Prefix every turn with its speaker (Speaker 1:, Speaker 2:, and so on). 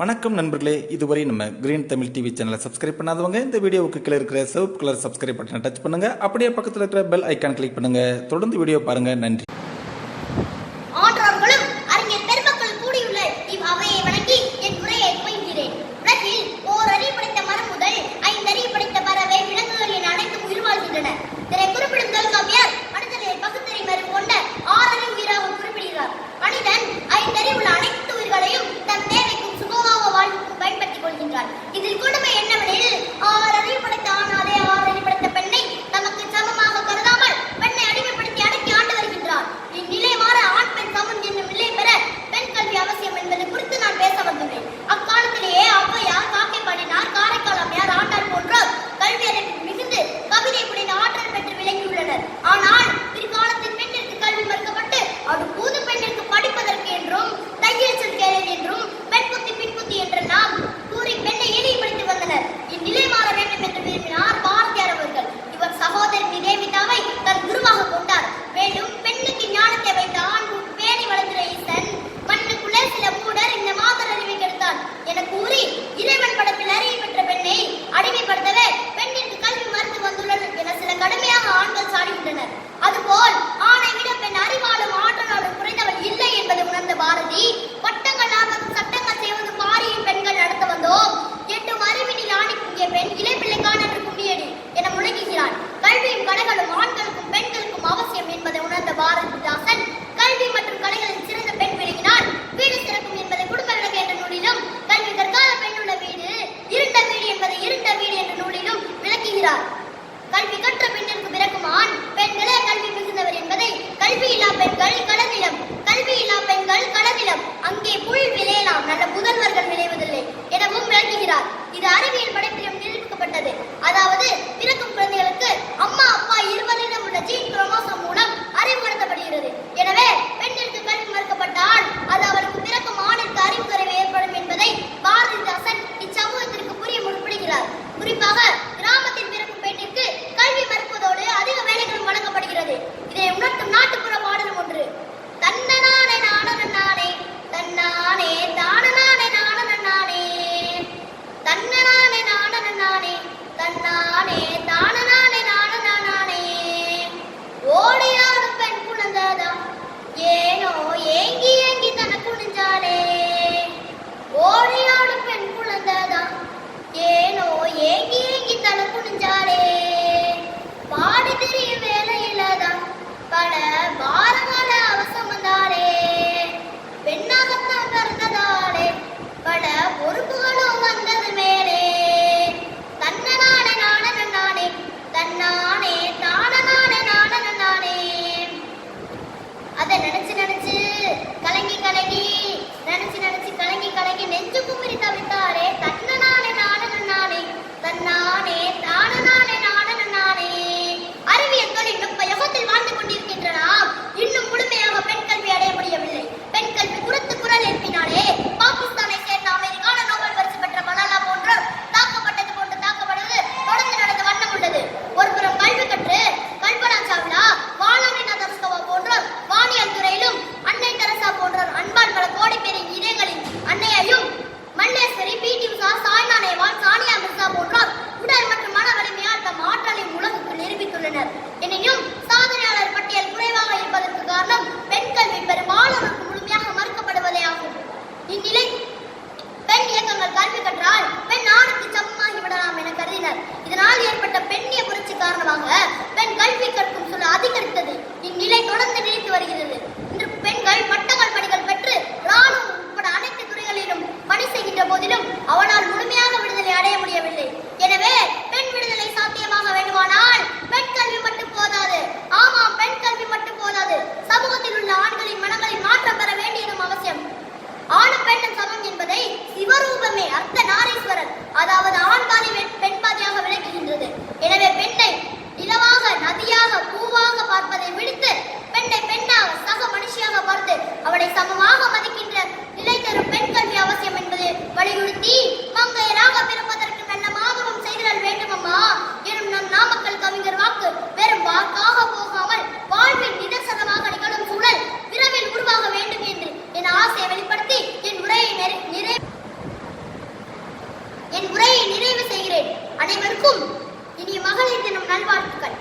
Speaker 1: வணக்கம் நண்பர்களே. இதுவரை நம்ம கிரீன் தமிழ் டிவி சேனலை சப்ஸ்கிரைப் பண்ணாதவங்க இந்த வீடியோவுக்கு கீழே இருக்கிற சிவப்பு கலர் சப்ஸ்கிரைப் பட்டனை டச் பண்ணுங்க. அப்படியே பக்கத்தில் இருக்கிற பெல் ஐக்கான் கிளிக் பண்ணுங்க. தொடர்ந்து வீடியோ பாருங்க. நன்றி.
Speaker 2: மனிதன் ஐந்தறிவுள்ள Y del Colo அறிவியல் படைப்பிலும் நிரூபிக்கப்பட்டது. அதாவது பிறக்கும் குழந்தைகளுக்கு அம்மா அப்பா இருவரிடம் உள்ள ஜீன் குரோமோசோம் மூலம் அறிவு கடத்தப்படுகிறது எனவே பெண்களுக்கு கல்வி மறுக்கப்பட்டால் அனைவருக்கும் இனிய மகளிர் தினம் நல்வாழ்த்துக்கள்.